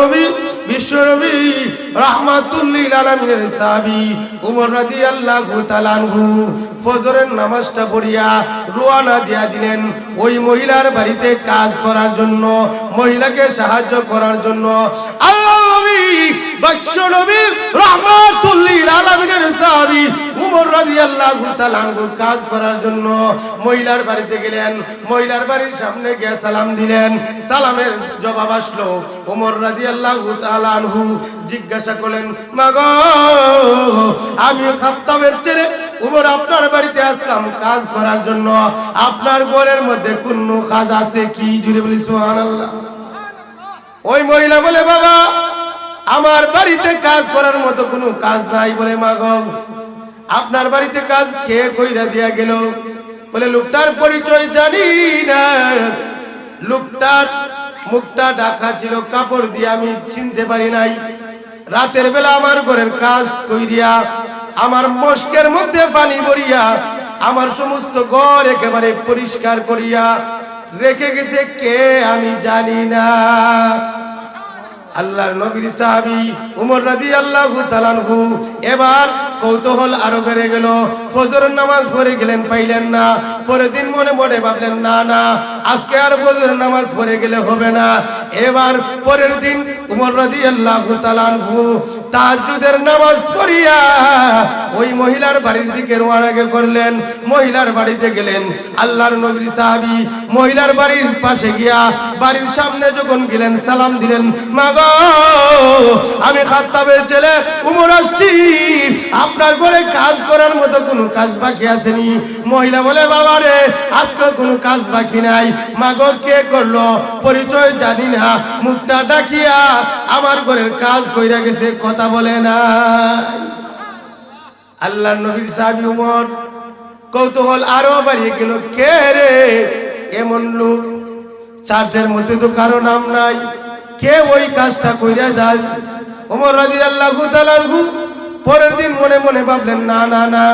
নবী বিশ্বনবী আলামিনের সাহাবী উমর রাদিয়াল্লাহু তাআলা আনহু ফজরের নামাজটা পড়িয়া দিয়া দিলেন। ওই মহিলার বাড়িতে কাজ করার জন্য, মহিলাকে সাহায্য করার জন্য। আল্লাহ নবী বিশ্বনবী রাহমাতুল্লিল আলামিনের সাহাবী উমর রাদিয়াল্লাহু তাআলা আনহু কাজ করার জন্য মহিলার বাড়িতে গেলেন। মহিলার বাড়ির সামনে গিয়ে সালাম দিলেন। সালামের জবাব আসলো ওমর রাদিয়াল্লাহু তাআলা আনহু জিজ্ঞাসা করলেন, মাগো আমি খাত্তাবের ছেলে। উমর আপনার বাড়িতে আসলাম কাজ করার জন্য। আপনার ঘরের মধ্যে কোনো কাজ আছে কি? জুড়ে বলি, সুবহানাল্লাহ। ওই মহিলা বলে, বাবা, আমার বাড়িতে কাজ করার মতো কোনো কাজ নাই। বলে, মাগো, আপনার বাড়িতে কাজ কে কইরা দিয়া গেল? বলে, লোকটার পরিচয় জানি না। লোকটার মুখটা ঢাকা ছিল, কাপড় দিয়ে আমি চিনতে পারি নাই। রাতের বেলা আমার ঘরের কাজ কইরিয়া, আমার মস্কের মধ্যে পানি ভরিয়া, আমার সমস্ত ঘর একেবারে পরিষ্কার করিয়া, রেখে গেছে কে আমি জানি না। আল্লাহর নবীর সাহাবী উমর রাদিয়াল্লাহু তাআলাহু এবার কৌতূহল আরও বেড়ে গেল। ফজরের নামাজ পড়ে গেলেন, পাইলেন না। পরের দিন মনে মনে ভাবলেন, না না, আজকে আর ফজরের নামাজ পড়ে গেলে হবে না। এবার পরের দিন উমর রাদিয়াল্লাহু তাআলাহু তাহাজ্জুদের নামাজ পড়িয়া ওই মহিলার বাড়ির দিকে রওনা করলেন। মহিলার বাড়িতে গেলেন। আল্লাহর নবীর সাহাবী মহিলার বাড়ির পাশে গিয়া বাড়ির সামনে যখন গেলেন, সালাম দিলেন, মাগো আমি খাত্তাবের ছেলে উমর আসছি। আপনার ঘরে কাজ করার মতো কোনো কাজ বাকি আসেনি। মহিলা বলে, বাবা রে আজকে কোনো কাজ বাকি নাই। মাগো, কে করল? পরিচয় জানি না। মুখটা ডাকিয়া আমার ঘরের কাজ কইরা গেছে, কথা বলে না আল্লাহ নবীর সাহাবী উমর কৌতূহল আরও বাড়িয়ে গেল, কে রে? এমন লোক? চারটের মধ্যে তো কারও নাম নাই। কে ওই কাজটা কইরা যায়? ওমর রাদিয়াল্লাহু তাআলা পরের দিন মনে মনে ভাবলেন, না না না,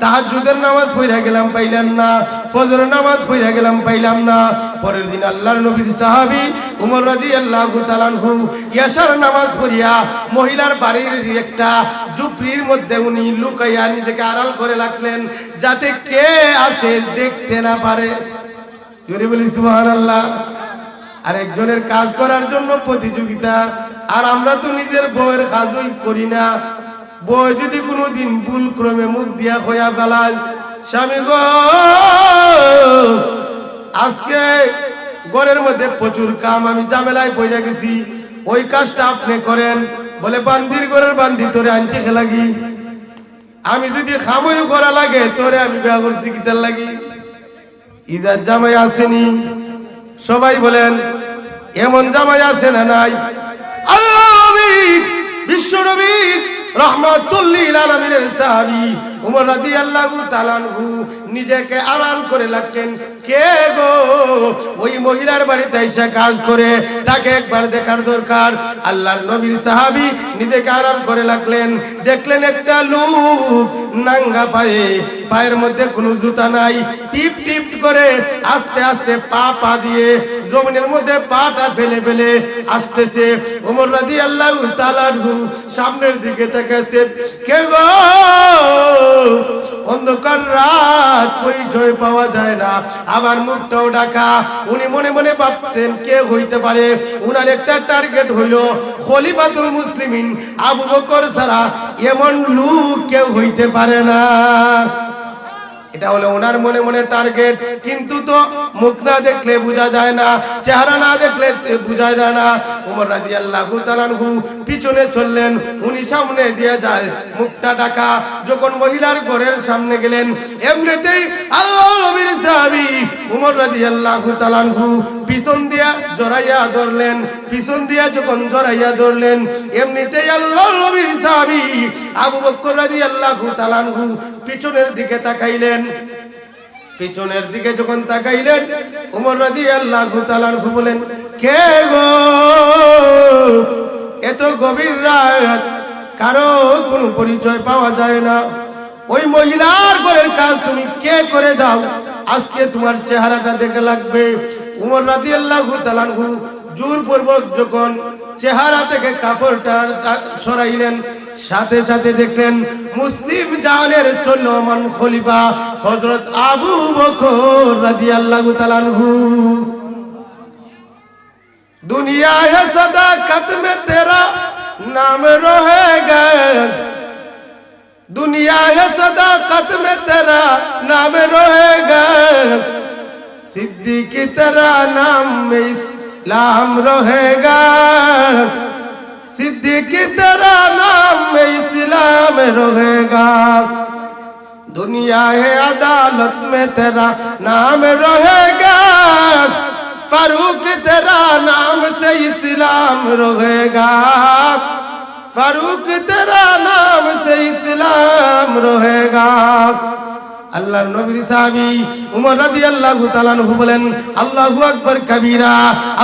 তাহাজ্জুদের নামাজ পড়া গেলাম, পাইলাম না। ফজর নামাজ পড়া গেলাম, পাইলাম না। পরের দিন আল্লাহর নবীর সাহাবী উমর রাদিয়াল্লাহু তাআলা আনহু ইয়াশার নামাজ পড়িয়া মহিলার বাড়ির একটা ঝুপড়ির মধ্যে উনি লুকাইয়া নিজেকে আড়াল করে রাখলেন, যাতে কে আসে দেখতে না পারে। বলি, সুবহানাল্লাহ। আর একজনের কাজ করার জন্য প্রতিযোগিতা। আর আমরা তো নিজের বউয়ের কাজই করি না। বউ যদি কোনোদিন ভুল ক্রমে মুখ দিয়া খয়া ফেলায়, স্বামী গো, আজকে ঘরের মধ্যে প্রচুর কাম, আমি জামেলায় পয়সা গেছি। ওই কাজটা আপনি করেন। বলে, বান্দির ঘরের বান্দি, তোরে আনছে খেলাগি আমি যদি খামই করা লাগে, তোরে আমি বিয়া করছি কিতার লাগি। ইজার জামাই আসেনি। সবাই বলেন, এমন জামাই আছে না নাই? আল্লাহ বিশ্ব নবী রহমাতুল্লিল আলামিনের সাহাবী উমর রাদিয়াল্লাহু তাআলা আনহু নিজেকে আড়াল করে লাগতেন। কে গো? ওই মহিলার বাড়িতে এসে কাজ করে, তাকে একবার দেখার দরকার। আল্লাহর নবীর সাহাবী নিজেকে আড়াল করে লাগলেন। দেখলেন একটা লোক নাঙ্গা পায়ে, পায়ের মধ্যে কোনো জুতা নাই। টিপ টিপ করে আস্তে আস্তে পা পা দিয়ে জমিনের মধ্যে পাটা ফেলে ফেলে আসতেছে। ওমর রাদিয়াল্লাহু তাআলা আনহু সামনের দিকে তাকাচ্ছে কে গো? অন্ধকার রাত পরিচয় পাওয়া যায় না। আমার মুখটাও ডাকা উনি মনে মনে ভাবছেন কে হইতে পারে। উনার একটা টার্গেট হইল খলিফাতুল মুসলিমিন, আবু বকর ছাড়া এমন লোক কেউ হইতে পারে না। এটা হলো ওনার মনে মনে টার্গেট কিন্তু তো মুখ না দেখলে বোঝা যায় না, চেহারা না দেখলে বোঝা যায় না। উমর রাদিয়াল্লাহু তাআলা আনহু পিছনে চললেন, উনি সামনে দিয়ে যায়। মুখটা ঢাকা, যখন মহিলার ঘরের সামনে গেলেন, এমনিতেই আল্লাহ নবীর সাহাবী উমর রাদিয়াল্লাহু তাআলা আনহু পিছন দিয়া জড়াইয়া ধরলেন। পিছন দিয়া যখন জড়াইয়া ধরলেন, এমনিতেই আল্লাহ নবীর সাহাবী আবু বকর রাদিয়াল্লাহু তাআলা আনহু পিছনের দিকে তাকাইলেন। পিছনের দিকে যখন তাকাইলেন, উমর তাআলা আনহু বলেন, কে গো? এত গভীর রাত, কারও কোনো পরিচয় পাওয়া যায় না। ওই মহিলার ঘরের কাজ তুমি কে করে দাও? আজকে তোমার চেহারাটা দেখে লাগবে। উমর তাআলা আনহু জোরপূর্বক যখন চেহারা থেকে কাপড়টা সরাইলেন, সাথে সাথে দেখলেন মুসলিম জাহানের চলমান খলিফা হজরত আবু বকর রাজি আল্লাহ তালানহু দুনিয়া হে সদা কদমে তেরা নাম রহে দুনিয়া হে সদা কদমে তেরা নাম রহে সিদ্দিক তেরা নাম মে ইস इस्लाम रहेगा सिद्दीक तेरा नाम में इस्लाम रहेगा दुनिया है अदालत में तेरा नाम रहेगा फारूक तेरा नाम से इस्लाम रहेगा फारूक तेरा नाम से इस्लाम रहेगा আল্লাহর নবীর সাহাবী উমর রাদিয়াল্লাহু তাআলা আনহু বলেন, আল্লাহু আকবার কাবীরা,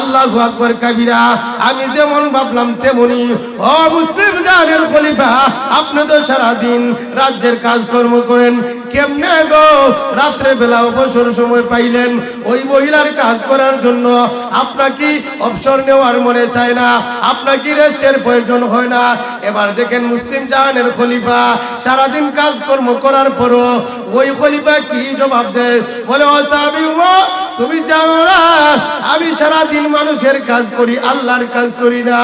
আল্লাহু আকবার কাবীরা, আমি যেমন ভাবলাম তেমনি, ও মুসলিম জাহানের খলিফা আপনি তো সারা দিন রাজ্যের কাজকর্ম করেন, কেমনে গো রাত্রে বেলা অবসর সময় পাইলেন? ওই মহিলার কাজ করার জন্য আপনার কি অবসর নেওয়ার মনে চায় না? আপনার কি রেস্টের প্রয়োজন হয় না? এবার দেখেন মুসলিম জাহানের খলিফা সারাদিন কাজকর্ম করার পরও ওই খলিফা কি জবাব দেয়? বলে, ও সাহাবী তুমি জানো না, আমি সারাদিন মানুষের কাজ করি, আল্লাহর কাজ করি না।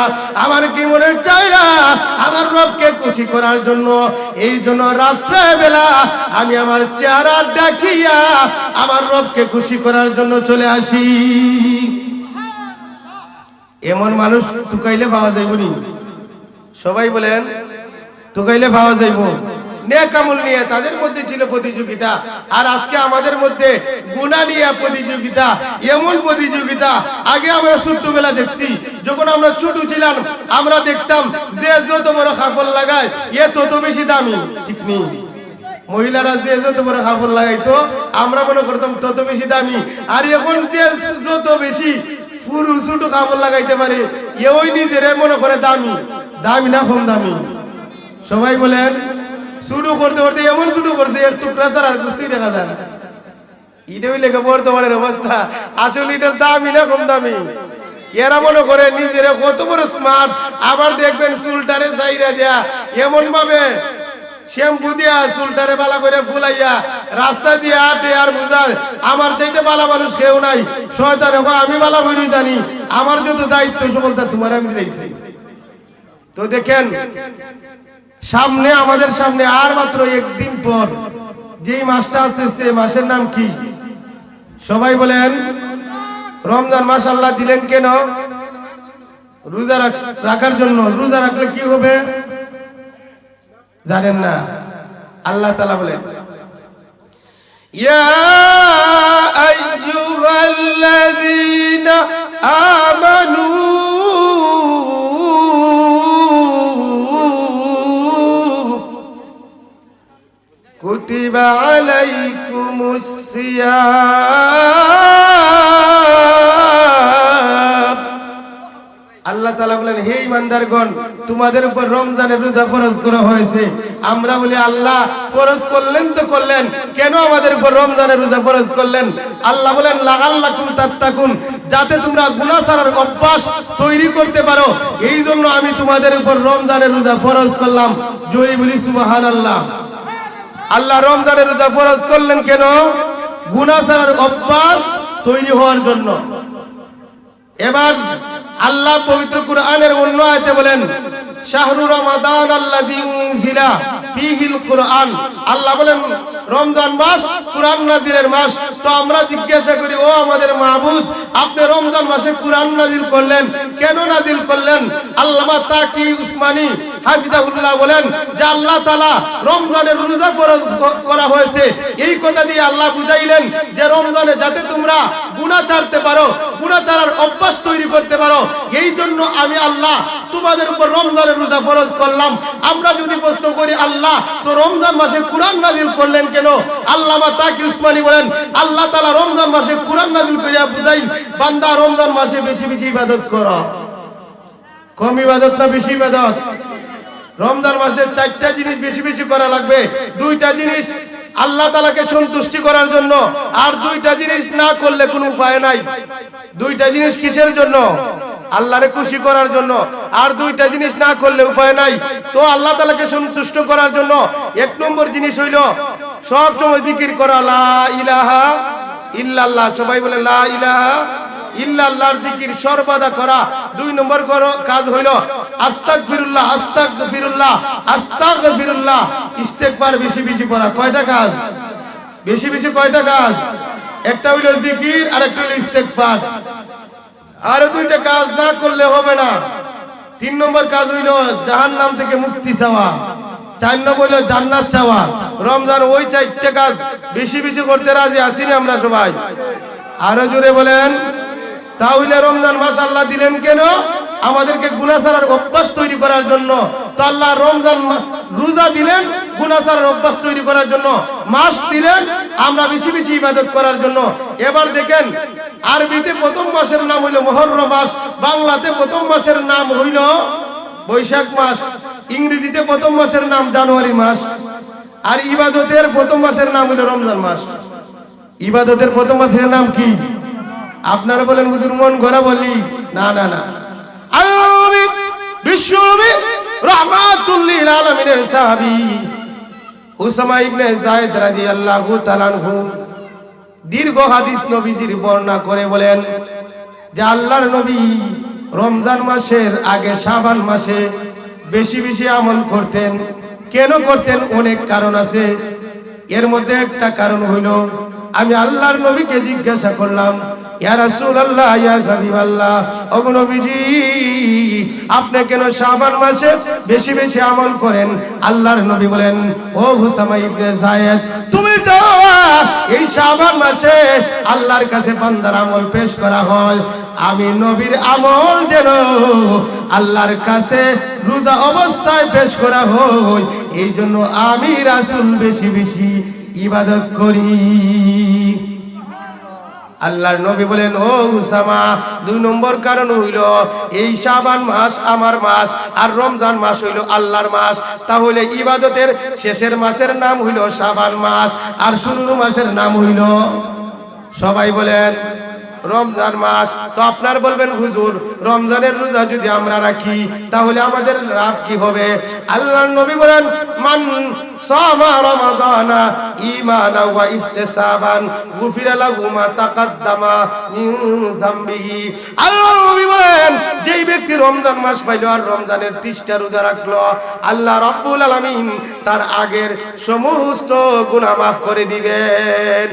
আমার কি মনে চায় না, আমার রবকে খুশি করার জন্য? এই জন্য রাত্রে বেলা আমি আমার চেহারা ডাকিয়া আমার রবকে খুশি করার জন্য চলে আসি। এমন মানুষ টুকাইলে পাওয়া যাইব নি সবাই বলেন টুকাইলে পাওয়া যাইব। নেকামল নিয়ে তাদের মধ্যে ছিল প্রতিযোগিতা। আর আজকে আমাদের মধ্যে গুণা নিয়ে প্রতিযোগিতা, এমন প্রতিযোগিতা। আগে আমরা ছোট্টবেলা দেখছি, যখন আমরা ছোট ছিলাম, আমরা দেখতাম যে যত বড় কাপড় লাগায়, এ তত বেশি দামি। ঠিক নেই। মহিলারা যে যত বড় কাপড় লাগাইতো, আমরা মনে করতাম তত বেশি দামি। আর এখন যে যত বেশি পুরু ছোট কাপড় লাগাইতে পারে এ ওই নিজের মনে করে দামি। দামি না কম দামি? সবাই বলেন শুরু করতে করতে, এমন শুরু করছে, এক টুকরা ছাড়া আর বুঝতেই দেখা যায় না। ইদে হইলে বর্তমানের অবস্থা, আসলে এটার দামি না কম দামি। এরা মনে করে নিজের কত বড় স্মার্ট আবার দেখবেন চুলটারে চাইরা দেয়া এমন ভাবে শ্যাম্পু দিয়া, চুলটারে বালা করে ফুলাইয়া, রাস্তা দিয়ে আটে আর বুঝায়, আমার চাইতে বালা মানুষ কেউ নাই। শয়তান এখন আমি বালা বলি জানি, আমার যত দায়িত্ব সকলটা তোমার আমি দিয়েছি। তো দেখেন সামনে আমাদের সামনে আর মাত্র একদিন পর যেই মাসটা আসতেছে মাসের নাম কি সবাই বলেন রমজান মাস আল্লাহ দিলেন কেন রোজা রাখ- রাখার জন্য রোজা রাখলে কি হবে জানেন না আল্লাহ তালা বলেন يا أيها الذين آمنوا كتب عليكم الصيام আল্লাহ তালা বলেন হে ইমানদারগণ তোমাদের উপর রমজানের রোজা ফরজ করা হয়েছে আমরা বলি আল্লাহ ফরজ করলেন তো করলেন কেন আমাদের উপর রমজানের রোজা ফরজ করলেন আল্লাহ বলেন লাগাল্লাকুম তাত্তাকুন যাতে তোমরা গুনাহ ছাড়ার অভ্যাস তৈরি করতে পারো এই জন্য আমি তোমাদের উপর রমজানের রোজা ফরজ করলাম জোরে বলি সুবহানাল্লাহ আল্লাহ রমজানের রোজা ফরজ করলেন কেন? ছাড়ার অভ্যাস তৈরি হওয়ার জন্য। এবার আল্লাহ পবিত্র কুরআনের অন্য আয়াতে বলেন, শাহরু রমাদান আল্লাযী উনজিলা ফীহিল কুরআন। আল্লাহ বলেন, রমজান মাস কুরআন নাজিলের মাস। তো আমরা জিজ্ঞাসা করি, ও আমাদের মাহবুব আপনি রমজান মাসে কুরআন নাজিল করলেন? কেন নাজিল করলেন? আল্লামা তাকি উসমানী হাফিজাহুল্লাহ বলেন যে আল্লাহ তাআলা রমজানের রোজা ফরজ করা হয়েছে। এই কথা দিয়ে আল্লাহ বুঝাইলেন যে রমজানে যাতে তোমরা গুনাহ ছাড়তে পারো, গুনাহ ছাড়ার অভ্যাস তৈরি করতে পারো, এই জন্য আমি আল্লাহ তোমাদের উপর রমজানের রোজা ফরজ করলাম। আমরা যদি প্রশ্ন করি, আল্লাহ, তো রমজান মাসে কোরআন নাজিল করলেন কেন? আল্লামা তাকি উসমানী বলেন, আল্লাহ তাআলা রমজান মাসে কোরআন নাজিল করিয়া বুঝাই বান্দা রমজান মাসে বেশি বেশি ইবাদত করো। কম ইবাদত না বেশি ইবাদত? রমজান মাসে চারটা জিনিস বেশি বেশি করা লাগবে। দুইটা জিনিস আল্লাহ তালাকে সন্তুষ্টি করার জন্য, আর দুইটা জিনিস না করলে কোনো উপায় নাই। দুইটা জিনিস কিসের জন্য? আল্লাহরে খুশি করার জন্য। আর দুইটা জিনিস না করলে উপায় নাই। তো আল্লাহ তালাকে সন্তুষ্ট করার জন্য এক নম্বর জিনিস হইল, সব সময় জিকির করা, লা ইলাহা ইল্লাল্লাহ। সবাই বলে, লা ইলাহা ইল্লাল্লাহর জিকির সর্বদা করা। দুই নম্বর কাজ হইল আস্তাগফিরুল্লাহ আস্তাগফিরুল্লাহ আস্তাগফিরুল্লাহ। ইস্তেগফার বেশি বেশি করা কয়টা কাজ? বেশি বেশি কয়টা কাজ? একটা হইল জিকির আর একটা হইল ইস্তেগফার। আরও দুইটা কাজ না করলে হবে না। তিন নম্বর কাজ হইল জাহান নাম থেকে মুক্তি চাওয়া। চার নম্বর হইল জান্নাত চাওয়া। রমজান ওই চারটে কাজ বেশি বেশি করতে রাজি আসিনি আমরা সবাই। আরও জোরে বলেন। তাহলে রমজান মাস আল্লাহ দিলেন কেন? আমাদেরকে গুনাসারার অভ্যাস তৈরি করার জন্য। তো আল্লাহ রমজান রোজা দিলেন গুনাসারার অভ্যাস তৈরি করার জন্য। মাস দিলেন, আমরা বেশি বেশি ইবাদত করার জন্য। এবার দেখেন, আরবিতে প্রথম মাসের নাম হইল মহরম মাস, বাংলাতে প্রথম মাসের নাম হইল বৈশাখ মাস, ইংরেজিতে প্রথম মাসের নাম জানুয়ারি মাস, আর ইবাদতের প্রথম মাসের নাম হইল রমজান মাস। ইবাদতের প্রথম মাসের নাম কি? আপনারা বলেন, হুজুর, মন ঘোরা বলি। না না না। সাহাবী দীর্ঘ হাদিস নবীজির বর্ণনা করে বলেন নবী রমজান মাসের আগে মাসে বেশি বেশি আমল করতেন। কেন করতেন? অনেক কারণ আছে। এর মধ্যে একটা কারণ হইল আমি আল্লাহর নবীকে জিজ্ঞাসা করলাম, ইয়া আপনি কেন বেশি বেশি আমল করেন? আল্লাহর নবী বলেন তুমি এই আল্লাহর কাছে বান্দার আমল পেশ করা হয়। আমি নবীর আমল যেন আল্লাহর কাছে রোজা অবস্থায় পেশ করা হয়, এই জন্য আমি রাসূল বেশি বেশি ইবাদত করি। আল্লাহর নবী বলেন, ও উসামা, দুই নম্বর কারণ হইল, এই শাবান মাস আমার মাস আর রমজান মাস হইল আল্লাহর মাস। তাহলে ইবাদতের শেষের মাসের নাম হইল শাবান মাস আর শুরুর মাসের নাম হইল সবাই বলেন রমজান মাস। তো আপনার বলবেন, হুজুর, রমজানের রোজা যদি আমরা রাখি, তাহলে আমাদের লাভ কি হবে? আল্লাহর নবী বলেন, মান সামা রমাদানা ঈমানা ওয়া ইহতিসাবান, গুফিরা লাহু মা তাকাদ্দামা মিন যামবিহি। আল্লাহর নবী বলেন, যেই ব্যক্তি রমজান মাস পাইল আর রমজানের 30টা রোজা রাখল, আল্লাহ রাব্বুল আলামিন তার আগের সমস্ত গুনাহ মাফ করে দিবেন।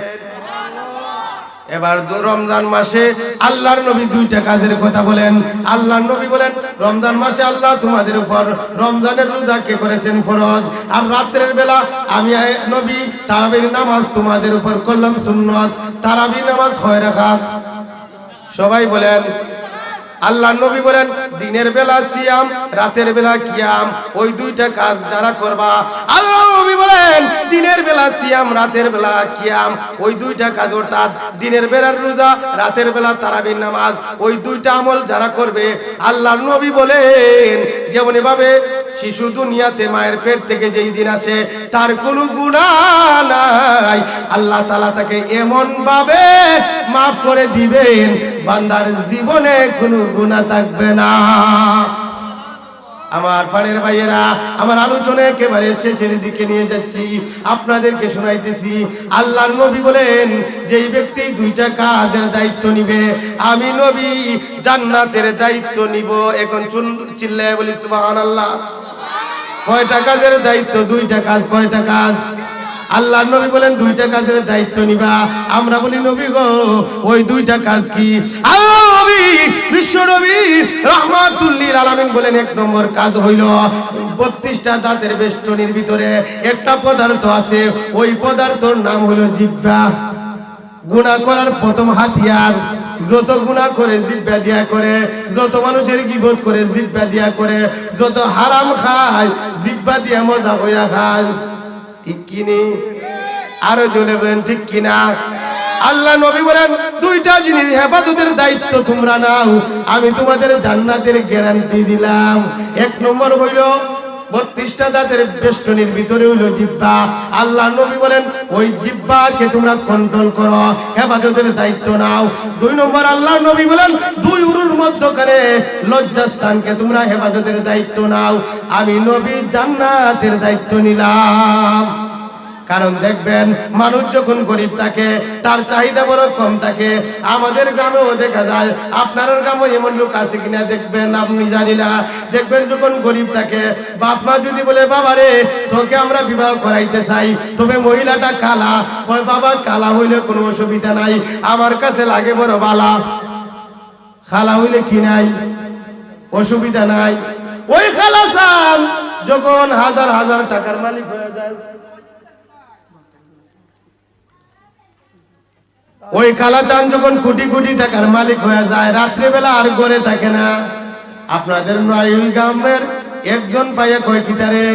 এবার রমজান মাসে আল্লাহর নবী দুইটা কাজের কথা বলেন। আল্লাহর নবী বলেন, রমজান মাসে আল্লাহ তোমাদের উপর রমজানের রোজা কে করেছেন ফরজ? আর রাত্রের বেলা আমি নবী, তারাবির নামাজ তোমাদের উপর করলাম সুন্নত। তারাবির নামাজ হয় রাখাত। সবাই বলেন আল্লাহ নবী বলেন, দিনের বেলা সিয়াম, রাতের বেলা কিয়াম, ওই দুইটা কাজ যারা করবা, আল্লাহ নবী বলেন, দিনের বেলা সিয়াম, রাতের বেলা কিয়াম, ওই দুইটা কাজ অর্থাৎ দিনের বেলার রোজা, রাতের বেলা তারাবির নামাজ, ওই দুইটা আমল যারা করবে, আল্লাহ নবী বলেন, যেমন এভাবে শিশু দুনিয়াতে মায়ের পেট থেকে যেই দিন আসে, তার কোনো গুণা নাই। আল্লাহ তালা তাকে এমন ভাবে মাফ করে দিবেন, বান্দার জীবনে কোনো গুণা থাকবে না। আমার পানের ভাইয়েরা, আমার আলোচনা একেবারে শেষের দিকে নিয়ে যাচ্ছি। আপনাদেরকে শোনাইতেছি, আল্লাহর নবী বলেন, যেই ব্যক্তি দুইটা কাজের দায়িত্ব নিবে, আমি নবী জান্নাতের দায়িত্ব নিব। এখন চুন চিল্লায় বলি, সুবহানাল্লাহ। কয়টা কাজের দায়িত্ব? দুইটা কাজ, কয়টা কাজ? আল্লাহ নবী বলেন, দুইটা কাজের দায়িত্ব নিবা। আমরা বলি, নবী গো, ওই দুইটা কাজ কি? বিশ্ব বলেন, এক নম্বর কাজ বত্রিশটা ভিতরে একটা পদার্থ আছে। ওই পদার্থর নাম গুণা করার প্রথম হাতিয়ার, যত গুণা করে জিব্বা দিয়া করে, যত মানুষের গিবত করে জিব্বা দিয়া করে, যত হারাম খায় জিব্বা দিয়া মজা হইয়া খায়। ঠিক কিনি? আরও জ্বলে বলেন, ঠিক কিনা? আল্লাহ নবী বলেন, দুইটা জিনিস হেফাজতের দায়িত্ব তোমরা নাও। আমি তোমাদের জান্নাতের গ্যারান্টি দিলাম। এক নম্বর হইল, বত্রিশটা জাতের বেষ্টনীর ভিতরে হইল জিব্বা আল্লাহ নবী বলেন, ওই জিব্বাকে তোমরা কন্ট্রোল করো, হেফাজতের দায়িত্ব নাও। দুই নম্বর, আল্লাহ নবী বলেন মধ্যখানে লজ্জাস্থানকে তোমরা হেফাজতের দায়িত্ব নাও। আমি নবী জান্নাতের দায়িত্ব নিলাম। কারণ দেখবেন, মানুষ যখন গরিব থাকে, তার চাহিদা বড় কম থাকে। আমাদের গ্রামেও দেখা যায় আপনার গ্রামে এমন লোক আছে কিনা দেখবেন আপনি জানি না। দেখবেন যখন গরিব থাকে, বাপ মা যদি বলে বাবা রে তোকে আমরা বিবাহ করাইতে চাই, তবে মহিলাটা কালা। বাবা, কালা হইলে কোনো অসুবিধা নাই। আমার কাছে লাগে বড় বালা। খালা হইলে কি নাই? অসুবিধা নাই। ওই খালা সান যখন হাজার হাজার টাকার মালিক হয়ে যায়। ওই খালা চান যখন কোটি কোটি টাকার মালিক হয়ে যায়, রাত্রিবেলা আর গড়ে থাকে না। আপনাদের নয় গ্রামের একজন পাইয়া কয় কিতারে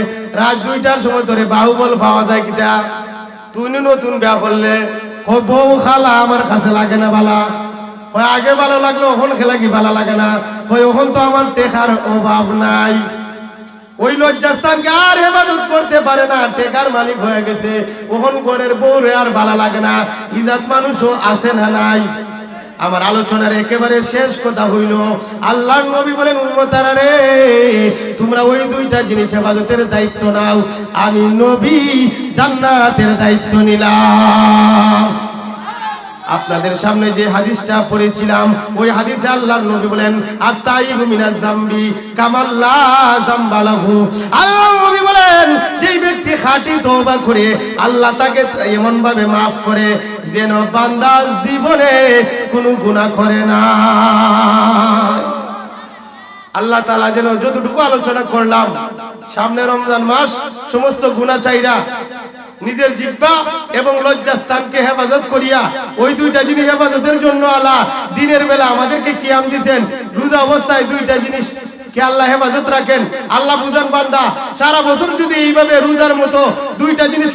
রাত দুইটার সময় ধরে বাহুবল পাওয়া যায় কিতা তুই নতুন বিয়া করলে বউ খালা আমার কাছে লাগে না বালা। কয়, আগে ভালো লাগল, ওখন খেলা কি ভালো লাগে না? কয়, ওখন তো আমার টেকার অভাব নাই। ওই লজ্জাস্থানকে আর হেফাজত করতে পারে না। টেকার মালিক হয়ে গেছে। ওখন ঘরের বউরে আর ভালো লাগে না। ইজাত মানুষও আছে না নাই। আমার আলোচনার একেবারে শেষ কথা হইল, আল্লাহ নবী বলেন, উম্মতারা রে, তোমরা ওই দুইটা জিনিস হেফাজতের দায়িত্ব নাও। আমি নবী জান্নাতের দায়িত্ব নিলাম। আপনাদের সামনে যে হাদিসটা পড়েছিলাম, ওই হাদিসে আল্লাহর নবী বলেন, আত্তাইবু মিনাজ জামবি কামাল্লা জামবালাহু। আল্লাহ নবী বলেন, যেই ব্যক্তি খাঁটি তওবা করে আল্লাহ তাকে এমন ভাবে maaf করে, যেন বান্দা জীবনে কোনো গুনাহ করে না। আল্লাহ তালা যেন যতটুকু আলোচনা করলাম, সামনে রমজান মাস, সমস্ত গুণা চাইরা নিজের জিব্বা এবং লজ্জাস্থানকে হেফাজত করিয়া ওই দুইটা জিনিস হেফাজতের জন্য আল্লাহ দিনের বেলা আমাদেরকে কিয়াম দিছেন। রোজা অবস্থায় দুইটা জিনিস কে আল্লাহ হেফাজত রাখেন? আল্লাহ বুঝান বান্দা, সারা বছর যদি এইভাবে রোজার মতো দুইটা জিনিস